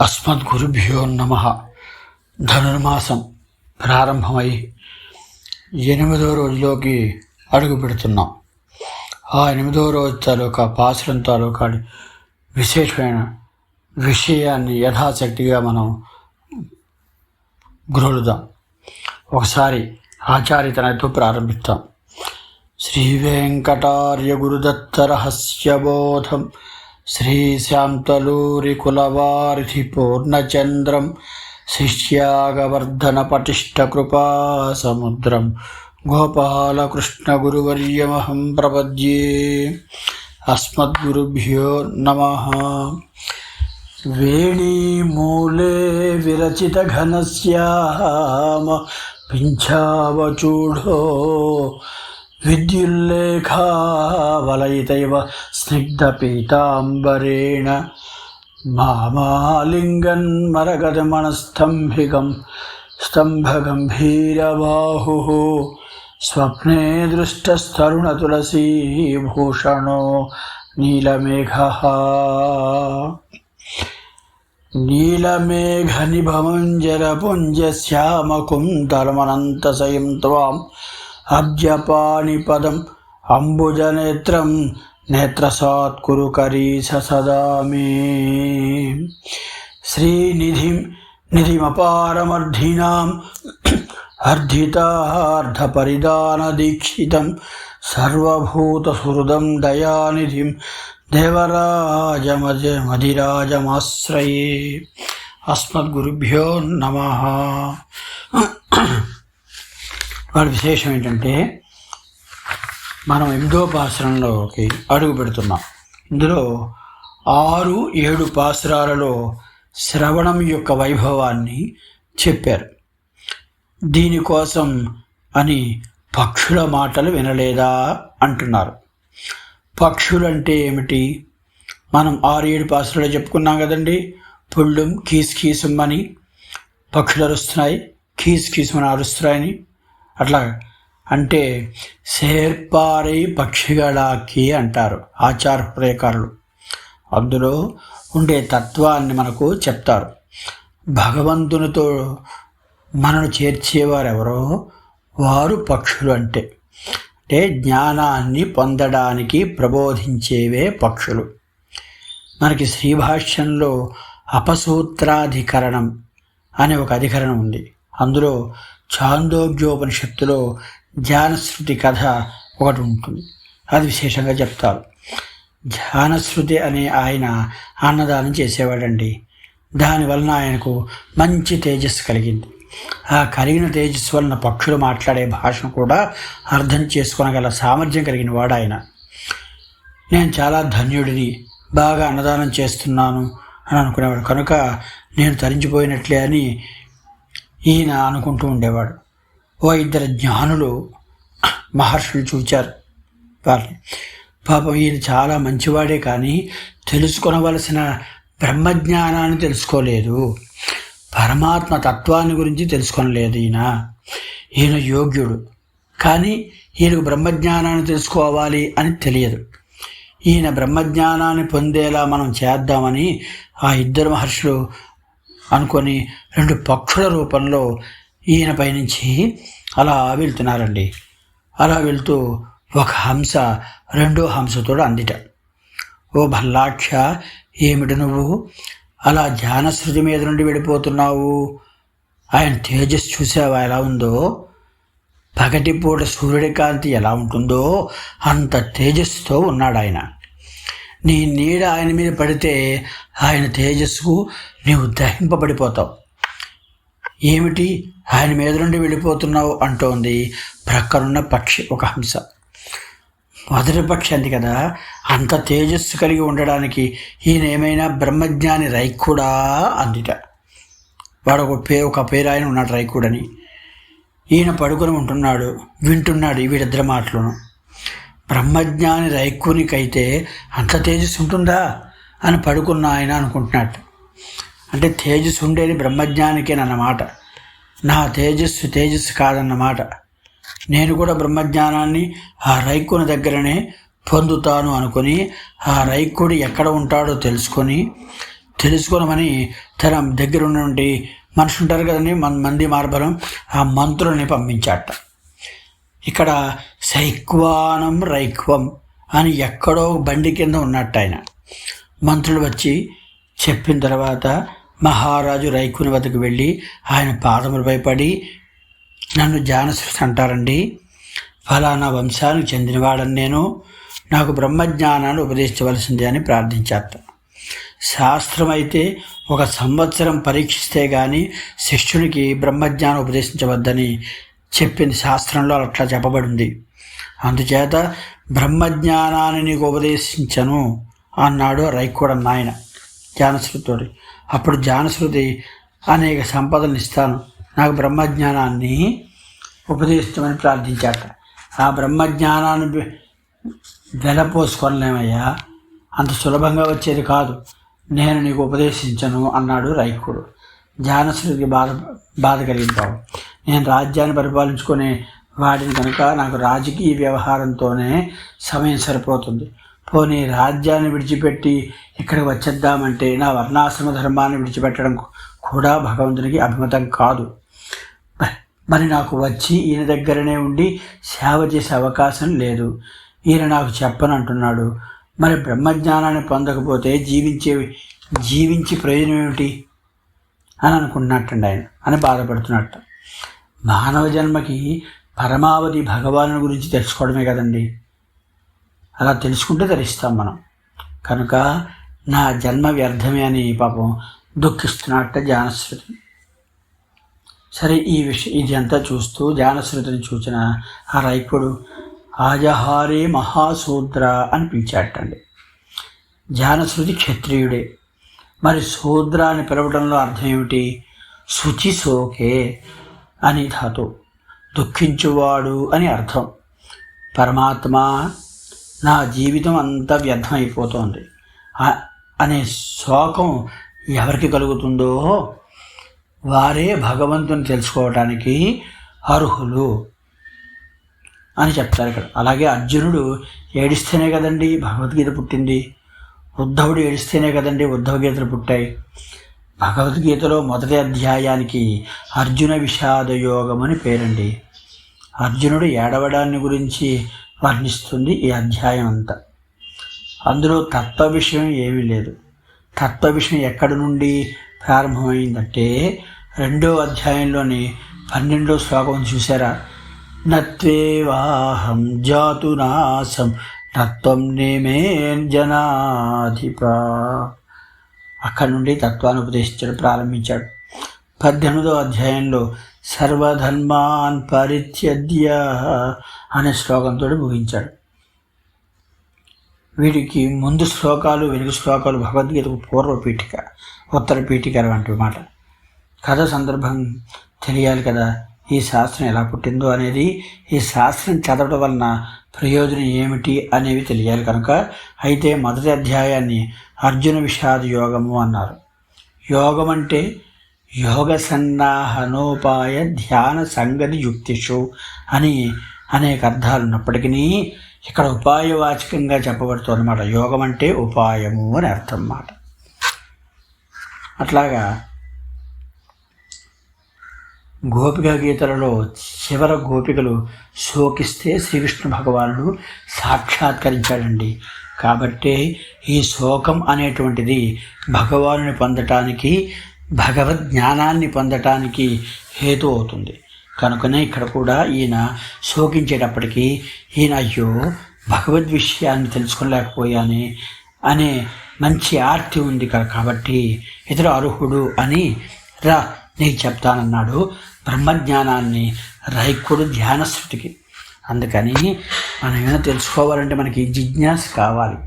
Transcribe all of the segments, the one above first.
అస్మద్గురుభ్యో నమ. ధనుర్మాసం ప్రారంభమై ఎనిమిదో రోజులోకి అడుగు పెడుతున్నాం. ఆ ఎనిమిదో రోజు తాలూకా పాసురం తాలూకా విశేషమైన విషయాన్ని యథాశక్తిగా మనం గ్రోలుదాం. ఒకసారి ఆచార్యతనతో ప్రారంభిస్తాం శ్రీ వెంకటార్య గురుదత్త రహస్యబోధం శ్రీశాంతలూరి కులవారిధి పూర్ణచంద్రం శిష్యాగవర్ధన పటిష్ట కృపా సముద్రం गोपालकृष्णगुरुवर्यमहं प्रपद्ये अस्मद्गुरुभ्यो नमः वेणीमूले विरचितघनस्याम पिञ्छावचूढो विद्युल्लेखावलयितैव स्निग्धपीताम्बरेण मामालिङ्गन्मरगदमणस्तम्भिकं स्तम्भगम्भीरबाहुः स्वप्ने दृष्टस्तरुणतुलसीभूषणो नीलमेघः नीलमेघनिभमञ्जरपुञ्जश्यामकुन्तलमनन्तसयं त्वाम् अब्जपाणिपदम् अम्बुजनेत्रं नेत्रसात्कुरु करीश सदा मे श्रीनिधिं निधिमपारमर्धिनाम् अर्धितार्धपरिदानदीक्षितं सर्वभूतसुहृदं दयानिधिं देवराजमजमधिराजमाश्रये अस्मद्गुरुभ्यो नमः వాడి విశేషం ఏంటంటే మనం ఎనిమిదో పాసరంలోకి అడుగు పెడుతున్నాం ఇందులో ఆరు ఏడు పాసురాలలో శ్రవణం యొక్క వైభవాన్ని చెప్పారు దీనికోసం అని పక్షుల మాటలు వినలేదా అంటున్నారు. పక్షులంటే ఏమిటి? మనం ఆరు ఏడు పాసులలో చెప్పుకున్నాం కదండి. పుళ్ళుం కీస్ కీసుమ్మని అని పక్షులు అరుస్తున్నాయి కీస్ కీసుమని అరుస్తున్నాయని. అట్లా అంటే సేర్పారై పక్షిగళాకి అంటారు ఆచార హృదయకారులు అందులో ఉండే తత్వాన్ని మనకు చెప్తారు. భగవంతునితో మనను చేర్చేవారెవరో? వారు పక్షులు అంటే. అంటే జ్ఞానాన్ని పొందడానికి ప్రబోధించేవే పక్షులు. మనకి శ్రీభాష్యంలో అపసూత్రాధికరణం అనే ఒక అధికరణం ఉంది. అందులో ఛాందోగ్యోపనిషత్తులో ధ్యానశ్రుతి కథ ఒకటి ఉంటుంది. అది విశేషంగా చెప్తారు. ధ్యానశ్రుతి అనే ఆయన అన్నదానం చేసేవాడండి. దానివలన ఆయనకు మంచి తేజస్సు కలిగింది. ఆ కలిగిన తేజస్సు వలన పక్షులు మాట్లాడే భాషను కూడా అర్థం చేసుకోనగల సామర్థ్యం కలిగిన వాడు ఆయన. నేను చాలా ధన్యుడిని బాగా అన్నదానం చేస్తున్నాను అని అనుకునేవాడు. కనుక నేను తరించిపోయినట్లే అని ఈయన అనుకుంటూ ఉండేవాడు. ఓ ఇద్దరు జ్ఞానులు మహర్షులు చూచారు వారిని. పాపం ఈయన చాలా మంచివాడే కానీ తెలుసుకొనవలసిన బ్రహ్మజ్ఞానాన్ని తెలుసుకోలేదు. పరమాత్మ తత్వాన్ని గురించి తెలుసుకొనలేదు ఈయన. ఈయన యోగ్యుడు. కానీ ఈయనకు బ్రహ్మజ్ఞానాన్ని తెలుసుకోవాలి అని తెలియదు. ఈయన బ్రహ్మజ్ఞానాన్ని పొందేలా మనం చేద్దామని ఆ ఇద్దరు మహర్షులు అనుకొని రెండు పక్షుల రూపంలో ఈయన పైనుంచి అలా వెళ్తున్నారండి. అలా వెళ్తూ ఒక హంస రెండో హంసతో అందిట. ఓ భల్లాక్ష ఏమిటి నువ్వు? అలా ధ్యానశృతి మీద నుండి వెళ్ళిపోతున్నావు? ఆయన తేజస్సు చూసావా? ఎలా ఉందో? పగటిపూట సూర్యుడి కాంతి ఎలా ఉంటుందో అంత తేజస్సుతో ఉన్నాడు ఆయన. నీ నీడ ఆయన మీద పడితే ఆయన తేజస్సుకు నీవు దహింపబడిపోతావు. ఏమిటి? ఆయన మీద నుండి వెళ్ళిపోతున్నావు అంటోంది ప్రక్కనున్న పక్షి ఒక హంస. మొదటి పక్షి అంది కదా. అంత తేజస్సు కలిగి ఉండడానికి ఈయన ఏమైనా బ్రహ్మజ్ఞాని రైకుడా అందిట. వాడు ఒక పే ఒక పేరు ఆయన ఉన్నాడు రైకుడని ఈయన పడుకుని ఉంటున్నాడు వింటున్నాడు వీడిద్దరి మాటలను. బ్రహ్మజ్ఞాని రైకునికైతే అంత తేజస్సు ఉంటుందా అని పడుకున్న ఆయన అనుకుంటున్నాడు. అంటే తేజస్సు ఉండేది బ్రహ్మజ్ఞానికేనన్నమాట. నా తేజస్సు తేజస్సు కాదన్నమాట. నేను కూడా బ్రహ్మజ్ఞానాన్ని ఆ రైకుని దగ్గరనే పొందుతాను అనుకుని ఆ రైకుడు ఎక్కడ ఉంటాడో తెలుసుకొని తెలుసుకోనమని తన దగ్గర ఉన్నటువంటి మనుషులు ఉంటారు కదండి మంది మార్బలం ఆ మంత్రుల్ని పంపించాట. ఇక్కడ సైక్వానం రైక్వం అని ఎక్కడో బండి కింద ఉన్నట్టు ఆయన. మంత్రులు వచ్చి చెప్పిన తర్వాత మహారాజు రైకుని వద్దకు వెళ్ళి ఆయన పాదములపై పడి నన్ను జానశ్రుతి అంటారండి ఫలానా వంశానికి చెందినవాడని నేను నాకు బ్రహ్మజ్ఞానాన్ని ఉపదేశించవలసిందే అని ప్రార్థించారు శాస్త్రం అయితే ఒక సంవత్సరం పరీక్షిస్తే కానీ శిష్యునికి బ్రహ్మజ్ఞానం ఉపదేశించవద్దని చెప్పింది శాస్త్రంలో అట్లా చెప్పబడింది. అందుచేత బ్రహ్మజ్ఞానాన్ని నీకు ఉపదేశించను అన్నాడు రైకోడ నాయన జానశ్రుతోడి అప్పుడు జానశ్రుతి అనేక సంపదలు ఇస్తాను. నాకు బ్రహ్మజ్ఞానాన్ని ఉపదేశించమని ప్రార్థించాట. ఆ బ్రహ్మజ్ఞానాన్ని వెలపోసుకోలేమయ్యా అంత సులభంగా వచ్చేది కాదు. నేను నీకు ఉపదేశించను అన్నాడు రైకుడు జానశ్రుతికి బాధ బాధ కలిగిద్దాం నేను రాజ్యాన్ని పరిపాలించుకునే వాడిని కనుక నాకు రాజకీయ వ్యవహారంతోనే సమయం సరిపోతుంది. పోనీ రాజ్యాన్ని విడిచిపెట్టి ఇక్కడికి వచ్చేద్దామంటే నా వర్ణాశ్రమ ధర్మాన్ని విడిచిపెట్టడం కూడా భగవంతునికి అభిమతం కాదు. మరి నాకు వచ్చి ఈయన దగ్గరనే ఉండి సేవ చేసే అవకాశం లేదు. ఈయన నాకు చెప్పను అంటున్నాడు మరి బ్రహ్మజ్ఞానాన్ని పొందకపోతే జీవించే జీవించి ప్రయోజనం ఏమిటి? అని అనుకుంటున్నట్టండి ఆయన అని బాధపడుతున్నట్టు. మానవ జన్మకి పరమావధి భగవాను గురించి తెలుసుకోవడమే కదండి. అలా తెలుసుకుంటే ధరిస్తాం మనం. కనుక నా జన్మ వ్యర్థమే అని పాపం దుఃఖిస్తున్నట్ట జానశ్రుతి సరే ఈ విషయం ఇది అంతా చూస్తూ జానశ్రుతిని చూచిన ఆ రైకుడు ఆజహారే మహాసూద్ర అని పిలిచాటండి జానశ్రుతి క్షత్రియుడే. మరి శూద్ర అని పిలవడంలో అర్థం ఏమిటి? శుచి సోకే అని ధాతు. దుఃఖించువాడు అని అర్థం. పరమాత్మ నా జీవితం అంతా వ్యర్థమైపోతోంది. అనే శోకం ఎవరికి కలుగుతుందో వారే భగవంతుని తెలుసుకోవటానికి అర్హులు అని చెప్తారు ఇక్కడ. అలాగే అర్జునుడు ఏడిస్తేనే కదండి భగవద్గీత పుట్టింది. ఉద్ధవుడు ఏడిస్తేనే కదండి ఉద్ధవ గీతలు పుట్టాయి. భగవద్గీతలో మొదటి అధ్యాయానికి అర్జున విషాద యోగం అని పేరండి. అర్జునుడు ఏడవడాన్ని గురించి వర్ణిస్తుంది ఈ అధ్యాయం అంతా. అందులో తత్వ విషయం ఏమీ లేదు. తత్వ విషయం ఎక్కడి నుండి ప్రారంభమైందంటే రెండో అధ్యాయంలోని పన్నెండో శ్లోకం చూసారా నత్వేవాహం జాతు నాశం తత్వం నేమేన్ జనాధిప. అక్కడి నుండి తత్వాన్ని ఉపదేశించడం ప్రారంభించాడు. పద్దెనిమిదో అధ్యాయంలో సర్వధర్మాన్ పరిత్యద్య అనే శ్లోకంతో ముగించాడు. వీడికి ముందు శ్లోకాలు వెనుక శ్లోకాలు భగవద్గీతకు పూర్వపీఠిక. ఉత్తర పీఠికర వంటి మాట. కథ సందర్భం తెలియాలి కదా ఈ శాస్త్రం ఎలా పుట్టిందో అనేది ఈ శాస్త్రం చదవడం వలన ప్రయోజనం ఏమిటి అనేవి తెలియాలి కనుక అయితే మొదటి అధ్యాయాన్ని అర్జున విషాద యోగము అన్నారు. యోగం అంటే యోగ సన్నాహనోపాయ ధ్యాన సంగతి యుక్తిషు అని అనేక అర్థాలు ఉన్నప్పటికీ ఇక్కడ ఉపాయవాచకంగా చెప్పబడుతుంది అనమాట యోగం అంటే ఉపాయము అని అర్థం అన్నమాట అట్లాగా గోపిక గీతలలో చివర గోపికలు శోకిస్తే శ్రీకృష్ణ భగవానుడు సాక్షాత్కరించాడండి. కాబట్టి ఈ శోకం అనేటువంటిది భగవానుని పొందటానికి భగవద్ జ్ఞానాన్ని పొందటానికి హేతు అవుతుంది. కనుకనే ఇక్కడ కూడా ఈయన శోకించేటప్పటికీ ఈయన అయ్యో భగవద్ విషయాన్ని తెలుసుకోలేకపోయాని అనే మంచి ఆర్తి ఉంది కాబట్టి ఇతడు అర్హుడు అని రా నీకు చెప్తానన్నాడు. బ్రహ్మజ్ఞానాన్ని రైకుడు ధ్యానశృతికి అందుకని మనం ఏమైనా తెలుసుకోవాలంటే మనకి జిజ్ఞాస కావాలి.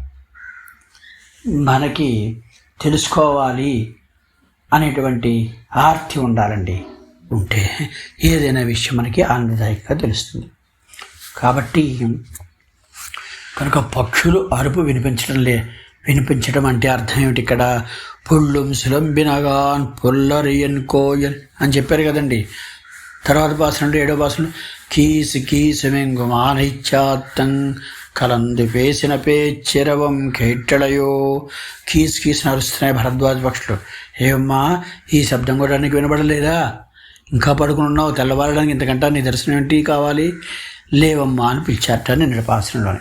మనకి తెలుసుకోవాలి అనేటువంటి ఆర్తి ఉండాలండి. ఉంటే ఏదైనా విషయం మనకి ఆనందదాయకంగా తెలుస్తుంది. కాబట్టి కనుక పక్షులు అరుపు వినిపించడం లే వినిపించడం అంటే అర్థం ఏమిటి ఇక్కడ? పుల్లుం సులంబినగాన్ పుల్లరియన్ కోయల్ అని చెప్పారు కదండి. తర్వాత భాషలు ఏడో భాషలు కీసు కీసు మెంగు మానైచ్చాత్తం కలంది పేసిన పేచ్చిరవం కేట్టడయో కీసు కీసు నరుస్తున్నాయి భరద్వాజ పక్షులు. ఏమమ్మా ఈ శబ్దం కూడా నీకు వినబడలేదా? ఇంకా పడుకుని ఉన్నావు తెల్లవారడానికి ఇంతకంటే నీ దర్శనం ఏంటి కావాలి? లేవమ్మా అని పిలిచారట నిన్నటి పాసనలోని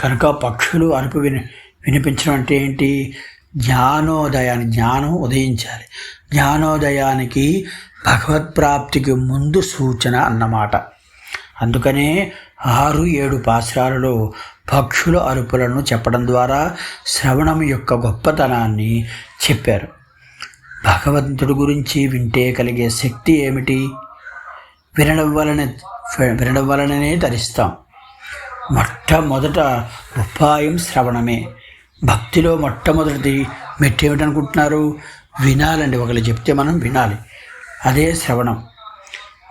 కనుక పక్షులు అరుపు విని వినిపించడం అంటే ఏంటి? జ్ఞానోదయాన్ని జ్ఞానం ఉదయించాలి. జ్ఞానోదయానికి భగవత్ప్రాప్తికి ముందు సూచన అన్నమాట. అందుకనే ఆరు ఏడు పాశ్రాలలో పక్షుల అరుపులను చెప్పడం ద్వారా శ్రవణం యొక్క గొప్పతనాన్ని చెప్పారు. భగవంతుడి గురించి వింటే కలిగే శక్తి ఏమిటి? వినడం వలన వినడం వలననే ధరిస్తాం. మొట్టమొదట ఉపాయం శ్రవణమే. భక్తిలో మొట్టమొదటిది మెట్టేమిటనుకుంటున్నారు? వినాలండి ఒకళ్ళు చెప్తే మనం వినాలి. అదే శ్రవణం.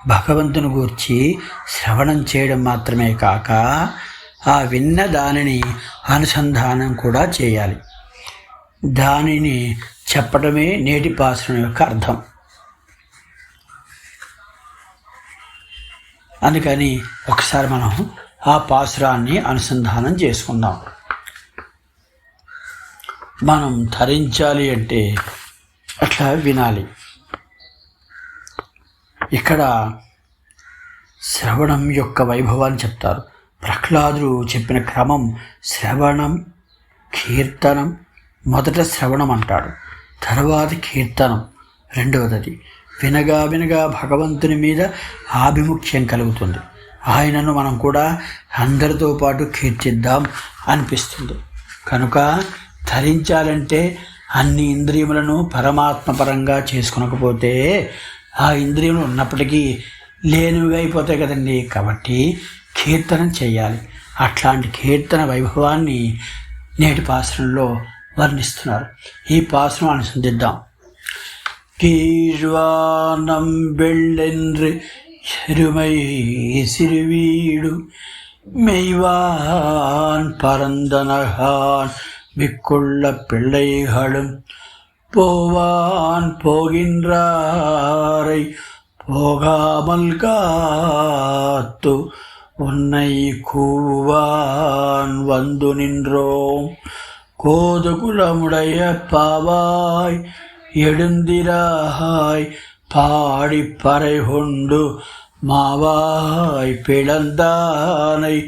భగవంతుని గూర్చి శ్రవణం చేయడం మాత్రమే కాక ఆ విన్న దానిని అనుసంధానం కూడా చేయాలి. దానిని చెప్పడమే నేటి పాసనం యొక్క అర్థం. అందుకని ఒకసారి మనం ఆ పాసురాన్ని అనుసంధానం చేసుకుందాం. మనం ధరించాలి అంటే అట్లా వినాలి. ఇక్కడ శ్రవణం యొక్క వైభవాన్ని చెప్తారు. ప్రహ్లాదుడు చెప్పిన క్రమం శ్రవణం కీర్తనం మొదట శ్రవణం అంటాడు. తర్వాత కీర్తనం రెండవది వినగా వినగా భగవంతుని మీద ఆభిముఖ్యం కలుగుతుంది. ఆయనను మనం కూడా అందరితో పాటు కీర్తిద్దాం అనిపిస్తుంది. కనుక ధరించాలంటే అన్ని ఇంద్రియములను పరమాత్మపరంగా చేసుకునకపోతే ఆ ఇంద్రియములు ఉన్నప్పటికీ లేనివిగా అయిపోతాయి కదండి కాబట్టి కీర్తనం చేయాలి అట్లాంటి కీర్తన వైభవాన్ని నేటి పాసనంలో వర్ణిస్తున్నారు ఈ పాసనం అనుసంధిద్దాం கீழ்வானம் வெள்ளென்று செருமை சிறுவீடு மெய்வான் பரந்தனகான் மிக்குள்ள பிள்ளைகளும் போவான் போகின்றாரை. போகாமல் காத்து உன்னை கூவான். வந்து நின்றோம். கோதுகுலமுடைய பாவாய். எழுந்திராய் பாடி பறை கொண்டு மாவாய். பிளந்தானை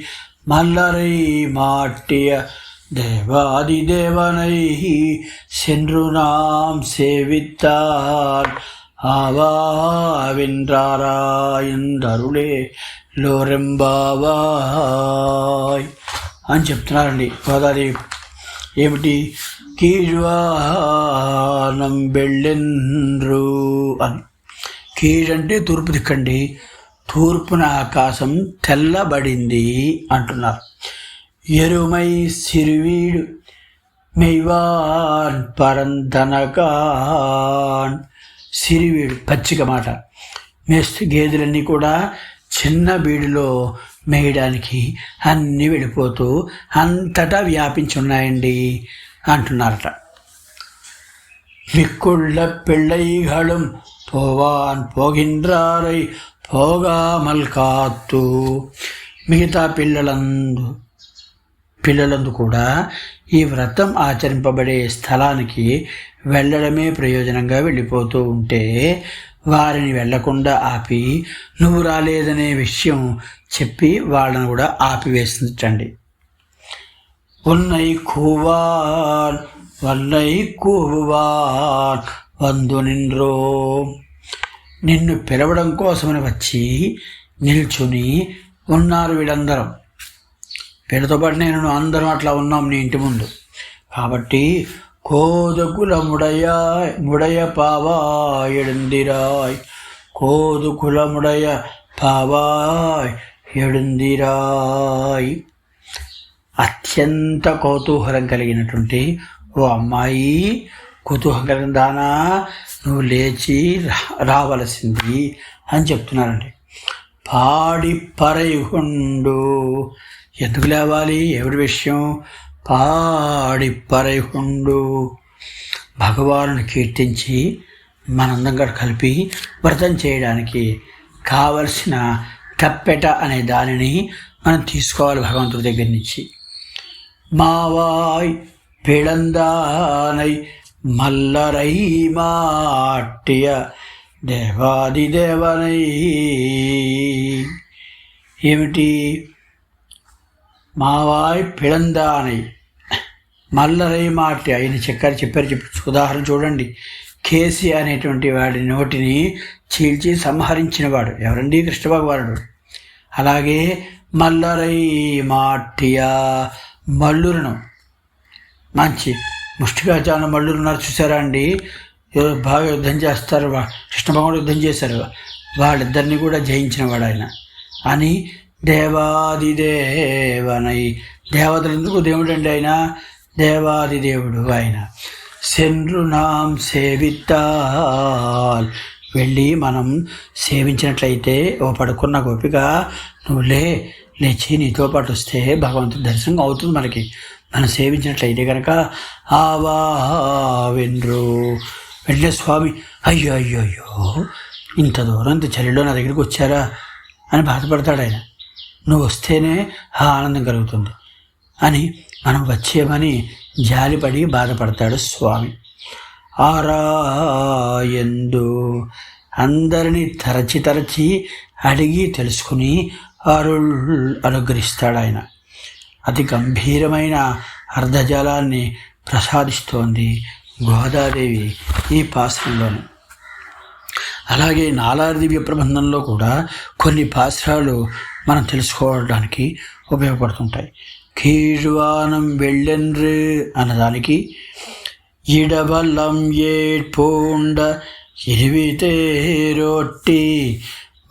மல்லரை மாட்டிய దేవాదిదేవనై சென்றுநாம் சேவித்தார் ఆవావింద్రారాయందరులే లోరెంబావాయ్. అని చెప్తున్నారండి గోదావరి. ఏమిటి? కీజ్వానం బెళ్ళెండ్రు అని. కీజ్ అంటే తూర్పు దిక్కండి. తూర్పున ఆకాశం తెల్లబడింది అంటున్నారు. ఎరుమై సిరివీడు మెయ్వాన్ పరంధనకాన్ సిరివీడు పచ్చిక మాట. మేస్తు గేదెలన్నీ కూడా చిన్న బీడులో మేయడానికి అన్నీ వెళ్ళిపోతూ అంతటా వ్యాపించి ఉన్నాయండి అంటున్నారట. మిక్కుళ్ళ పెళ్ళైగళం పోవాన్ పోగిండ్రారై పోగామల్ కాత్తు మిగతా పిల్లలందు పిల్లలందు కూడా ఈ వ్రతం ఆచరింపబడే స్థలానికి వెళ్ళడమే ప్రయోజనంగా వెళ్ళిపోతూ ఉంటే వారిని వెళ్ళకుండా ఆపి నువ్వు రాలేదనే విషయం చెప్పి వాళ్ళను కూడా ఆపివేసించండి ఉన్నై కూవాన్ వన్నై కూవాన్ వందు నిన్రో. నిన్ను పిలవడం కోసమని వచ్చి నిల్చుని ఉన్నారు వీళ్ళందరం. వీళ్ళతో పాటు నేను అందరం అట్లా ఉన్నాం నీ ఇంటి ముందు. కాబట్టి కోదుకుల ముడయ ముడయ కోదుకుల ముడయ పావాయ్ ఎడుందిరాయ్. అత్యంత కౌతూహలం కలిగినటువంటి ఓ అమ్మాయి కుతూహలం దానా నువ్వు లేచి రావలసింది అని చెప్తున్నారండి. పాడి పరైగుండు ఎందుకు లేవాలి? ఎవరి విషయం? పాడి పరైహుండు భగవాను కీర్తించి మనందంగా కలిపి వ్రతం చేయడానికి కావలసిన తప్పెట అనే దానిని మనం తీసుకోవాలి భగవంతుడి దగ్గర నుంచి. మావాయ్ పిళందానై మల్లరై మాటియ దేవాది దేవనై. ఏమిటి? మావాయ్ పిళందానై. మల్లరై మాటి ఆయన చెక్కారు చెప్పారు చెప్పి ఉదాహరణ చూడండి. కేసీ అనేటువంటి వాడి నోటిని చీల్చి సంహరించినవాడు ఎవరండి? కృష్ణ అలాగే మల్లరై మాటియా మల్లురును. మంచి ముష్టికాచారణ మల్లురున్నారు. చూసారా అండి? బాగా యుద్ధం చేస్తారు. కృష్ణ యుద్ధం చేశారు. వాళ్ళిద్దరిని కూడా జయించినవాడు ఆయన. అని దేవాదిదేవనై. దేవతలు ఎందుకు దేవుడు అండి ఆయన? దేవాదిదేవుడు ఆయన. సెన్రునాం సేవిత్తాల్. వెళ్ళి మనం సేవించినట్లయితే ఓ పడుకున్న గోపిక నువ్వు లే లేచి నీతో పాటు వస్తే భగవంతుడి దర్శనం అవుతుంది మనకి. మనం సేవించినట్లయితే కనుక ఆవా వెన్రు. వెళ్ళే స్వామి అయ్యో అయ్యో అయ్యో ఇంత దూరం ఇంత చలిలో నా దగ్గరికి వచ్చారా? అని బాధపడతాడు ఆయన. నువ్వు వస్తేనే ఆ ఆనందం కలుగుతుంది అని మనం వచ్చేమని జాలిపడి బాధపడతాడు స్వామి. ఆరాయందు అందరినీ తరచి తరచి అడిగి తెలుసుకుని అరుళ్ అనుగ్రహిస్తాడు ఆయన. అతి గంభీరమైన అర్ధజలాన్ని ప్రసాదిస్తోంది గోదాదేవి ఈ పాశ్రంలోనే. అలాగే నాలార్ది ప్రబంధంలో కూడా కొన్ని పాశ్రాలు మనం తెలుసుకోవడానికి ఉపయోగపడుతుంటాయి. కీడువానం వెళ్ళెన్రు అన్నదానికి ఇడబల్లం ఏడ్పూండ ఇరివితే రొట్టి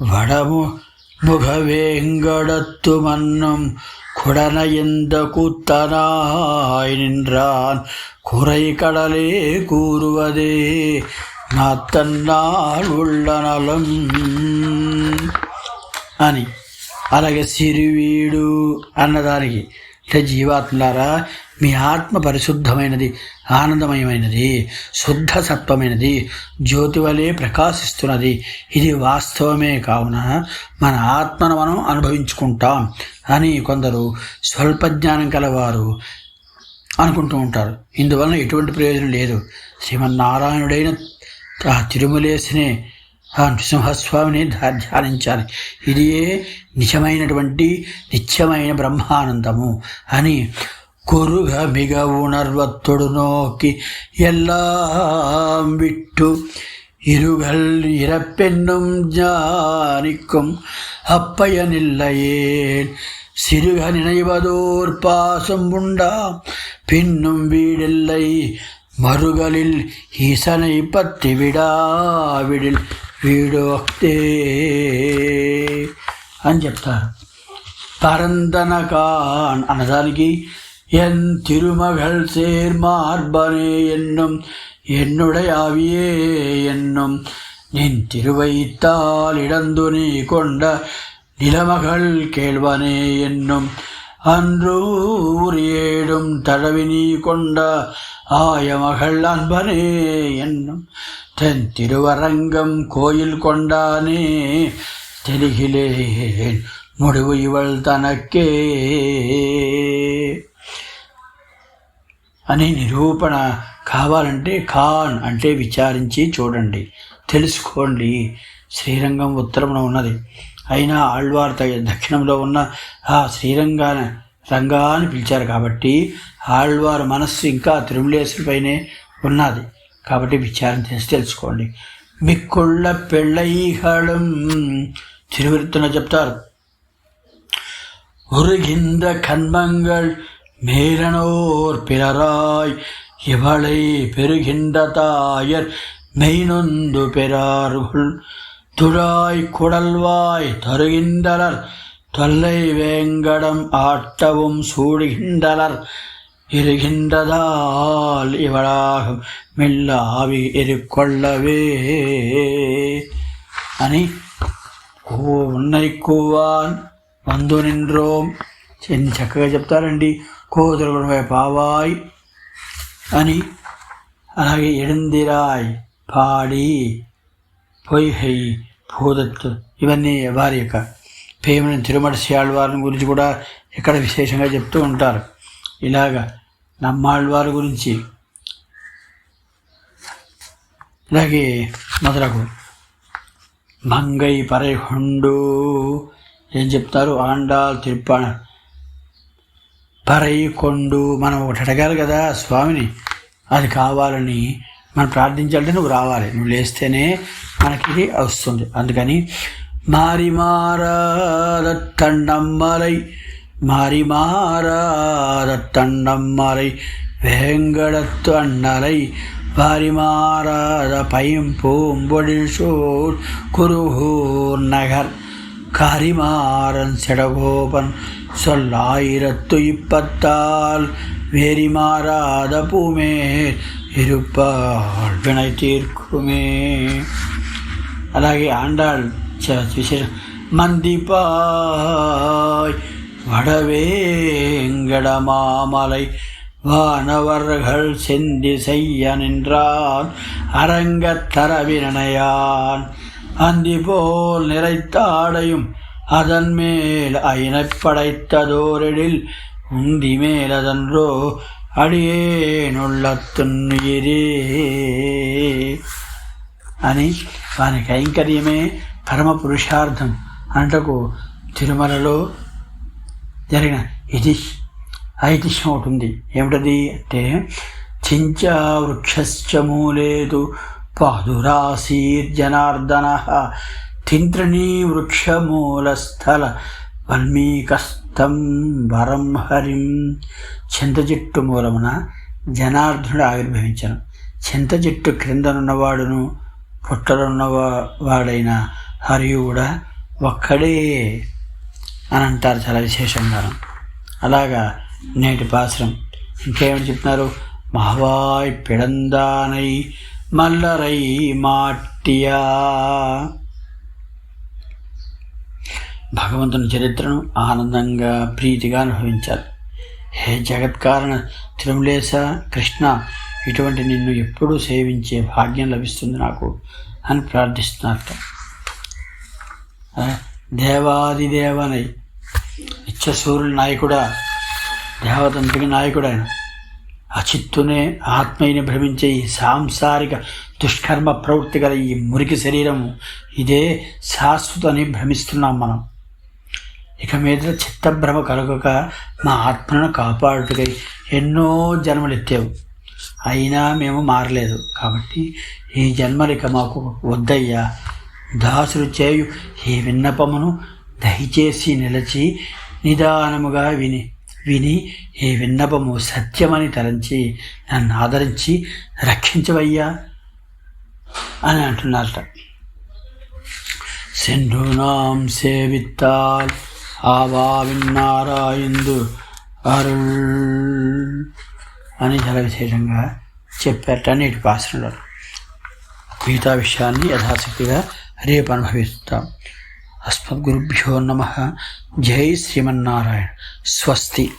వడము ముఖవేంగడత్తు మన్నం కుడన ఎందకు తనాయినిన్రాన్ కురై కడలే కూరువదే నా తన్నాళ్ళు నలం అని. అలాగే సిరివీడు అన్నదానికి. అంటే జీవాత్మలారా మీ ఆత్మ పరిశుద్ధమైనది ఆనందమయమైనది శుద్ధ సత్వమైనది జ్యోతి వలె ప్రకాశిస్తున్నది. ఇది వాస్తవమే కావున మన ఆత్మను మనం అనుభవించుకుంటాం అని కొందరు స్వల్ప జ్ఞానం కలవారు అనుకుంటూ ఉంటారు. ఇందువలన ఎటువంటి ప్రయోజనం లేదు. శ్రీమన్నారాయణుడైన తిరుమలేసినే ఆ నృసింహస్వామిని ధ్యానించాలి ఇదియే నిజమైనటువంటి నిత్యమైన బ్రహ్మానందము అని కొరుగ మిగ ఉణర్వత్తుడు నోకి ఎల్లాం విట్టు இருகள் இறப்பென்னும் ஜானிக்கும் அப்பயனில்லையேன் சிறுக நினைவதோர் பாசம் உண்டாம் பின்னும் வீடில்லை மறுகளில் ஈசனை பத்தி விடாவிடில் వీడోక్తే అని చెప్తారు பரந்தனகான் அன்னதானிக்கு என் திருமகள் சேர் மார்பனே என்னும் என்னுடைய ஆவியே என்னும் நின் திருவைத்தால் இடந்து நீ கொண்ட நிலமகள் கேள்வனே என்னும் அன்றூரியேடும் தடவி நீ கொண்ட ஆயமகள் அன்பனே என்னும் தென் திருவரங்கம் கோயில் கொண்டானே தெரிகிலேன் முடிவு இவள் తనకే అని నిరూపణ కావాలంటే ఖాన్ అంటే విచారించి చూడండి తెలుసుకోండి శ్రీరంగం ఉత్తరమున ఉన్నది అయినా ఆళ్వార్ దక్షిణంలో ఉన్న ఆ శ్రీరంగా రంగా అని పిలిచారు కాబట్టి ఆళ్వారు మనస్సు ఇంకా తిరుమలేశ్వరిపైనే ఉన్నది కాబట్టి విచారం చేసి తెలుసుకోండి మిక్కుళ్ళ పెళ్ళైహళం తిరువృత్తున చెప్తారు உருகின்ற கண்மங்கள் மேலனோர் பிறராய் இவளை பெறுகின்ற தாயர் மெய்நொந்து பெறார்கள் துழாய் குடல்வாய் தருகின்றனர் தொல்லை வேங்கடம் ஆட்டவும் சூடுகின்றனர் இருகின்றதால் இவளாகும் மெல்ல ஆவி எரிக்கொள்ளவே అని ఓ ఉన్నరి కూవాన్ వందు నిండ్రోం ఎన్ని చక్కగా చెప్తారండి కోదురుగుడపై పావాయ్ అని అలాగే ఎడందిరాయ్ పాడి పొయ్హై భూదత్తు ఇవన్నీ వారి యొక్క పేమని తిరుమల వారిని గురించి కూడా ఇక్కడ విశేషంగా చెప్తూ ఉంటారు ఇలాగా నమ్మాళ్ళవారి గురించి. ఇలాగే మొదలగు మంగై పరైహొండు ఏం చెప్తారు? ఆండాల్ తిరుపణ పరై కొండు మనం ఒకటి అడగాలి కదా స్వామిని. అది కావాలని మనం ప్రార్థించాలంటే నువ్వు రావాలి. నువ్వు లేస్తేనే మనకి వస్తుంది. అందుకని మారి మారత్తన్నమ్మలై మారి మారత్తన్నమ్మలై வேங்கடத்து அண்ணலை வாரிமாறாத பைம்பூம்பொழில் சூழ் குருகூர் நகர் கரிமாறன் செடகோபன் சொல்லாயிரத்து இப்பத்தால் வேரி மாறாத பூமே இருப்பாள் வினை தீர்க்குமே అలాగే ఆండాళ్ విశేషం மந்திப்பாய் வடவேங்கட மாமலை வானவர்கள் செந்தி செய்ய நின்றான் அரங்கத் தரவினையான் அந்தி போல் நிறைத்தாடையும் அதன் மேல் ஐனைப் படைத்ததோரிடில் உந்தி மேலதன்றோ అడియేనుళ్ళత్తున్నుయిరే అని వాని కైంకర్యమే పరమ పురుషార్థం అంటకు తిరుమలలో జరిగిన ఇది ఐతిహ్యం ఒకటి ఉంది ఏమిటది అంటే చించా వృక్షశ్చ మూలేదు పాదురాశీర్జనార్దన తింత్రిణీ వృక్షమూలస్థల వల్మీకస్థం వరం హరిం. చింత చెట్టు మూలమున జనార్దనుడు ఆవిర్భవించను. చింత చెట్టు క్రిందనున్నవాడును పుట్టలున్నవాడైన హరియు కూడా ఒక్కడే అని అంటారు చాలా విశేషంగా అలాగా నేటి పాశ్రం ఇంకేమిటి చెప్తున్నారు? మహవాయ్ పిడందానై మల్లరై మాట్టియా. భగవంతుని చరిత్రను ఆనందంగా ప్రీతిగా అనుభవించాలి. హే జగత్కారణ తిరుమలేశ కృష్ణ ఇటువంటి నిన్ను ఎప్పుడూ సేవించే భాగ్యం లభిస్తుంది నాకు అని ప్రార్థిస్తున్నారు దేవాదిదేవనై. ఇచ్చసూరుల నాయకుడా దేవతంత్రికి నాయకుడైన అచిత్తునే ఆత్మీయని భ్రమించే ఈ సాంసారిక దుష్కర్మ ప్రవృత్తి గల ఈ మురికి శరీరము ఇదే శాశ్వతని భ్రమిస్తున్నాం మనం. ఇక మీద చిత్తభ్రమ కలగక మా ఆత్మను కాపాడుటకై ఎన్నో జన్మలెత్తావు. అయినా మేము మారలేదు. కాబట్టి ఈ జన్మలిక మాకు వద్దయ్యా. దాసులు చేయు ఈ విన్నపమును దయచేసి నిలచి నిదానముగా విని విని ఈ విన్నపము సత్యమని తలంచి నన్ను ఆదరించి రక్షించవయ్యా అని అంటున్నారట. సెండునాం సేవిత్తాల్ ఆవావిన్నారాయిందు అరుల్ అని చాలా విశేషంగా చెప్పారట నేటి పాసనలో మిగతా విషయాన్ని యథాశక్తిగా हरेप अनुभविस्त अस्मदुरभ्यो नम। जय श्रीमन्नारायण। स्वस्ति।